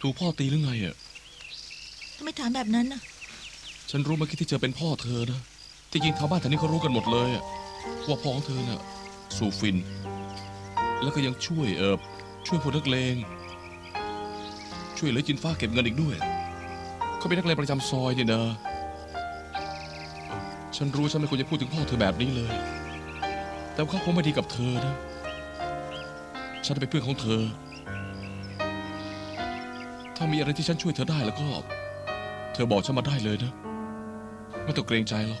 ถูกพ่อตีหรือไงอะ ทำไมถามแบบนั้นน่ะ ฉันรู้เมื่อกี้ที่เจอเป็นพ่อเธอนะที่จริงชาวบ้านแถวนี้เขารู้กันหมดเลยอะว่าพ่อของเธอน่ะ สูบฟิน แล้วก็ยังช่วยเออช่วยพวกนักเลง ช่วยเหลือจินฟ้าเก็บเงินอีกด้วย เขาเป็นนักเลงประจำซอยนี่นะเอ่อฉันรู้ฉันไม่ควรจะพูดถึงพ่อเธอแบบนี้เลย แต่ว่าเขาคงไม่ดีกับเธอนะ ฉันเป็นเพื่อนของเธอ ถ้ามีอะไรที่ฉันช่วยเธอได้แล้วก็ เธอบอกฉันมาได้เลยนะ ไม่ต้องเกรงใจหรอก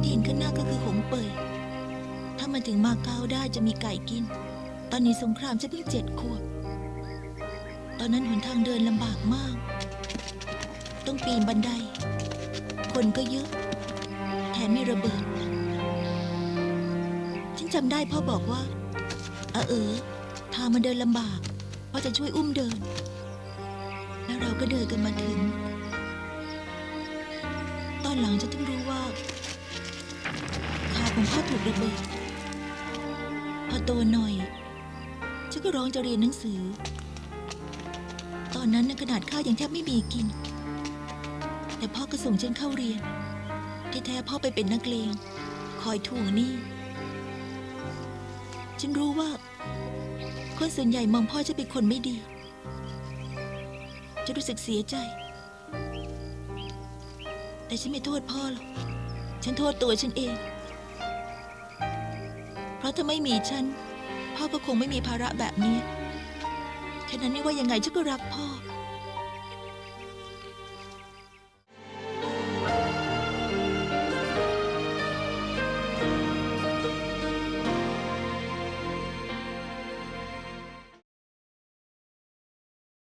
ที่เห็นข้างหน้าก็คือหงเป่ยถ้ามันถึงมาเก๊าได้จะมีไก่กิน ตอนนี้สงครามฉันเพิ่งเจ็ดขวบ ตอนนั้นหนทางเดินลำบากมาก ต้องปีนบันได คนก็เยอะ แถมมีระเบิด ฉันจำได้พ่อบอกว่าออเออ ทางมันเดินลำบากพ่อจะช่วยอุ้มเดิน แล้วเราก็เดินกันมาถึง ตอนหลังฉันถึงรู้ว่าขาของพ่อถูกระเบิดพอโตหน่อยฉันก็ร้องจะเรียนหนังสือ ตอนนั้นในขนาดข้าวยังแทบไม่มีกิน แต่พ่อก็ส่งฉันเข้าเรียนที่แท้พ่อไปเป็นนักเลงคอยทวงหนี้ฉันรู้ว่า คนส่วนใหญ่มองพ่อจะเป็นคนไม่ดี จะรู้สึกเสียใจ แต่ฉันไม่โทษพ่อหรอก ฉันโทษตัวฉันเอง เพราะถ้าไม่มีฉัน พ่อก็คงไม่มีภาระแบบนี้ ฉะนั้นไม่ว่ายังไงฉันก็รักพ่อ